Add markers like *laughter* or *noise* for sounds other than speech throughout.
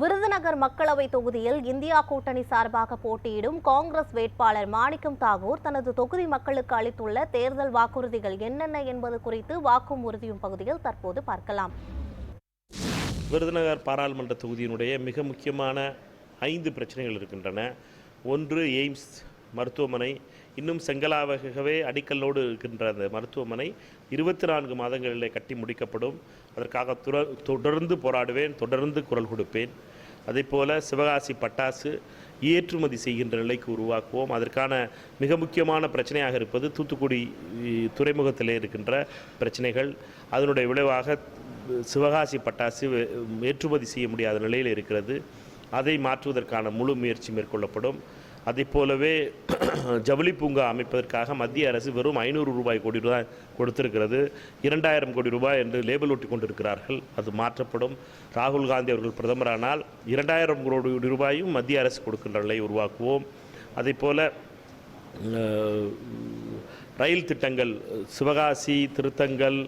விருதுநகர் மக்களவை தொகுதியில் இந்தியா கூட்டணி சார்பாக போட்டியிடும் காங்கிரஸ் வேட்பாளர் மாணிக்கம் தாகூர் தனது தொகுதி மக்களுக்கு அளித்துள்ள தேர்தல் வாக்குறுதிகள் என்னென்ன என்பது குறித்து வாக்கும் உறுதியும் பகுதியில் தற்போது பார்க்கலாம். விருதுநகர் பாராளுமன்ற தொகுதியினுடைய மிக முக்கியமான ஐந்து பிரச்சனைகள் இருக்கின்றன. ஒன்று எய்ம்ஸ் மருத்துவமனை இன்னும் செங்கலாவகவே அடிக்கல்லோடு இருக்கின்ற அந்த மருத்துவமனை இருபத்தி நான்கு மாதங்களிலே கட்டி முடிக்கப்படும். அதற்காக தொடர்ந்து போராடுவேன் தொடர்ந்து குரல் கொடுப்பேன். அதேபோல சிவகாசி பட்டாசு ஏற்றுமதி செய்கின்ற நிலைக்கு உருவாக்குவோம். அதற்கான மிக முக்கியமான பிரச்சனையாக இருப்பது தூத்துக்குடி துறைமுகத்திலே இருக்கின்ற பிரச்சனைகள். அதனுடைய விளைவாக சிவகாசி பட்டாசு ஏற்றுமதி செய்ய முடியாத நிலையில் இருக்கிறது. அதை மாற்றுவதற்கான முழு முயற்சி மேற்கொள்ளப்படும். அதைப் போலவே *clears throat* ஜவுளி பூங்கா அமைப்பதற்காக மத்திய அரசு வெறும் ஐநூறு ரூபாய் கோடி ரூபாய் கொடுத்திருக்கிறது. இரண்டாயிரம் கோடி ரூபாய் என்று லேபிள் ஒட்டி கொண்டிருக்கிறார்கள். அது மாற்றப்படும். ராகுல் காந்தி அவர்கள் பிரதமரானால் இரண்டாயிரம் கோடி ரூபாயும் மத்திய அரசு கொடுக்கின்ற நிலையை உருவாக்குவோம். அதைப் போல ரயில் திட்டங்கள் சிவகாசி திருத்தங்கல்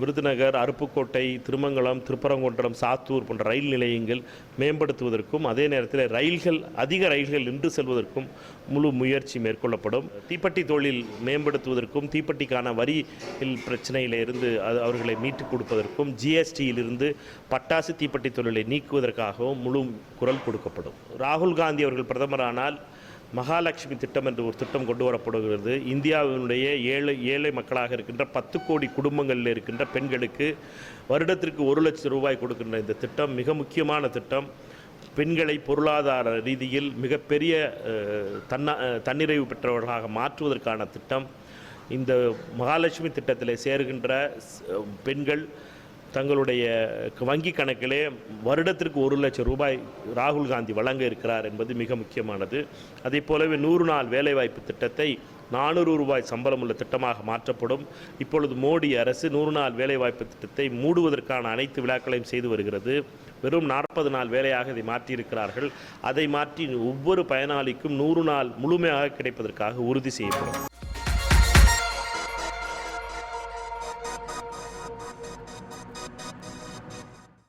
விருதுநகர் அருப்புக்கோட்டை திருமங்கலம் திருப்பரங்குன்றம் சாத்தூர் போன்ற ரயில் நிலையங்கள் மேம்படுத்துவதற்கும் அதே நேரத்தில் ரயில்கள் அதிக ரயில்கள் நின்று செல்வதற்கும் முழு முயற்சி மேற்கொள்ளப்படும். தீப்பெட்டி தொழில் மேம்படுத்துவதற்கும் தீப்பெட்டிக்கான வரி பிரச்சனையிலிருந்து அது அவர்களை மீட்டுக் கொடுப்பதற்கும் ஜிஎஸ்டியிலிருந்து பட்டாசு தீப்பெட்டி தொழிலை நீக்குவதற்காகவும் முழு குரல் கொடுக்கப்படும். ராகுல் காந்தி அவர்கள் பிரதமரானால் மகாலட்சுமி திட்டம் என்று ஒரு திட்டம் கொண்டு வரப்படுகிறது. இந்தியாவினுடைய ஏழை ஏழை மக்களாக இருக்கின்ற பத்து கோடி குடும்பங்களில் இருக்கின்ற பெண்களுக்கு வருடத்திற்கு ஒரு லட்சம் ரூபாய் கொடுக்கின்ற இந்த திட்டம் மிக முக்கியமான திட்டம். பெண்களை பொருளாதார ரீதியில் மிகப்பெரிய தன்னா தன்ன தன்னிறைவு பெற்றவர்களாக மாற்றுவதற்கான திட்டம். இந்த மகாலட்சுமி திட்டத்தில் சேருகின்ற பெண்கள் தங்களுடைய வங்கி கணக்கிலே வருடத்திற்கு ஒரு லட்சம் ரூபாய் ராகுல் காந்தி வழங்க இருக்கிறார் என்பது மிக முக்கியமானது. அதே போலவே நூறு நாள் வேலைவாய்ப்பு திட்டத்தை நானூறு ரூபாய் சம்பளம் உள்ள திட்டமாக மாற்றப்படும். இப்பொழுது மோடி அரசு நூறு நாள் வேலைவாய்ப்பு திட்டத்தை மூடுவதற்கான அனைத்து விழாக்களையும் செய்து வருகிறது. வெறும் நாற்பது நாள் வேலையாக இதை மாற்றியிருக்கிறார்கள். அதை மாற்றி ஒவ்வொரு பயனாளிக்கும் நூறு நாள் முழுமையாக கிடைப்பதற்காக உறுதி செய்யப்படும்.